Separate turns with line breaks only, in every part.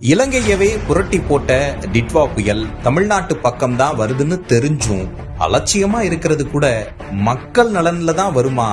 இலங்கையவே புரட்டி போட்ட டிட்வா புயல் தமிழ்நாட்டு பக்கம் தான் வருதுன்னு தெரிஞ்சும் அலட்சியமா இருக்கிறது கூட மக்கள் நலன்ல தான் வருமா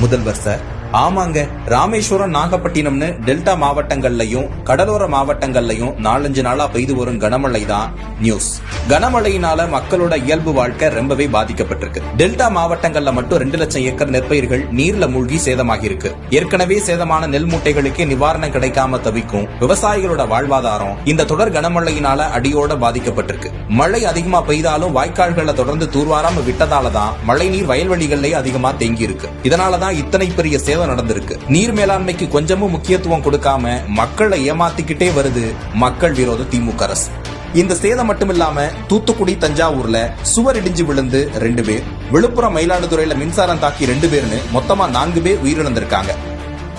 முதல்வர் சார்? ஆமாங்க ராமேஸ்வரம் நாகப்பட்டினம்னு டெல்டா மாவட்டங்கள்லயும் கடலோர மாவட்டங்கள்லயும் நாலஞ்சு நாளா பெய்து வரும் கனமழை தான் நியூஸ். கனமழையினால மக்களோட இயல்பு வாழ்க்கை ரொம்பவே பாதிக்கப்பட்டிருக்கு. டெல்டா மாவட்டங்கள்ல மட்டும் ரெண்டு லட்சம் ஏக்கர் நெற்பயிர்கள் நீர்ல மூழ்கி சேதமாகி இருக்கு ஏற்கனவே சேதமான நெல் மூட்டைகளுக்கே நிவாரணம் கிடைக்காம தவிக்கும் விவசாயிகளோட வாழ்வாதாரம் இந்த தொடர் கனமழையினால அடியோட பாதிக்கப்பட்டிருக்கு. மழை அதிகமா பெய்தாலும் வாய்க்கால்களை தொடர்ந்து தூர்வாராம விட்டதால தான் மழைநீர் வயல்வெளிகள்லயே அதிகமா தேங்கி இருக்கு இதனாலதான் இத்தனை பெரிய சேதம் நடந்திருக்கு. நீர் மேலாண்மைக்கு கொஞ்சமும் முக்கியத்துவம் கொடுக்காம மக்களை ஏமாத்திக்கிட்டே வருது மக்கள் விரோத திமுக அரசு. இந்த சேதம் மட்டுமில்லாம தூத்துக்குடி தஞ்சாவூர்ல சுவர் இடிஞ்சு விழுந்து ரெண்டு பேர். விழுப்புரம் மயிலாடுதுறையில மின்சாரம் தாக்கி ரெண்டு பேர்னு மொத்தமா நான்கு பேர் உயிரிழந்திருக்காங்க.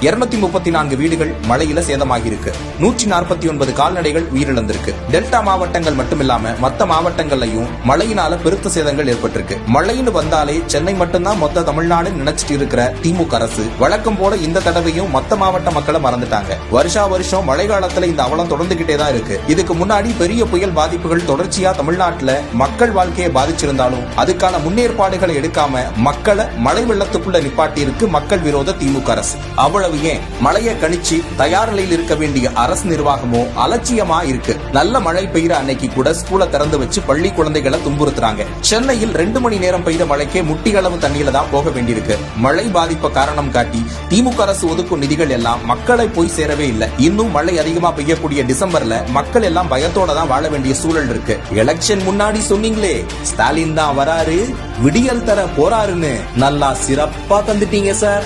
இருநூத்தி முப்பத்தி நான்கு வீடுகள் மழையில சேதமாகியிருக்கு. நூற்றி நாற்பத்தி ஒன்பது கால்நடைகள் உயிரிழந்திருக்கு. டெல்டா மாவட்டங்கள் மட்டுமில்லாம மத்த மாவட்டங்கள்லயும் மழையினால பெருத்த சேதங்கள் ஏற்பட்டிருக்கு. மழைன்னு வந்தாலே சென்னை மட்டும்தான் மொத்த தமிழ்நாடு நினைச்சிட்டு இருக்கிற திமுக அரசு வழக்கம் போல இந்த தடவையும் மத்த மாவட்ட மக்களை மறந்துட்டாங்க. வருஷா வருஷம் மழை காலத்துல இந்த அவலம் தொடர்ந்துகிட்டே தான் இருக்கு. இதுக்கு முன்னாடி பெரிய புயல் பாதிப்புகள் தொடர்ச்சியா தமிழ்நாட்டுல மக்கள் வாழ்க்கையை பாதிச்சிருந்தாலும் அதுக்கான முன்னேற்பாடுகளை எடுக்காம மக்களை மழை வெள்ளத்துக்குள்ள நிப்பாட்டி இருக்கு மக்கள் விரோத திமுக அரசு. அவ்வளவு ஏன் மழையை கணிச்சு தயார் நிலையில் இருக்க வேண்டிய அரசு நிர்வாகமோ அலட்சியமா இருக்கு. நல்ல மழை பெய்யற அன்னைக்கு கூட ஸ்கூலை திறந்து வச்சு பள்ளி குழந்தைகளை துன்புறுத்துறாங்க. சென்னையில் ரெண்டு மணி நேரம் பெய்த மழைக்கே முட்டிகளவு தண்ணியில தான் போக வேண்டியிருக்கு. மழை பாதிப்பை காரணம் காட்டி திமுக அரசு ஒதுக்கும் நிதிகள் எல்லாம் மக்களை போய் சேரவே இல்லை. இன்னும் மழை அதிகமா பெய்யக்கூடிய டிசம்பர்ல மக்கள் எல்லாம் பயத்தோட தான் வாழ வேண்டிய சூழல் இருக்கு. எலெக்ஷன் முன்னாடி சொன்னீங்களே ஸ்டாலின் தான் வராரு விடியல் தர போறாருன்னு. நல்லா சிறப்பா தந்துட்டீங்க சார்.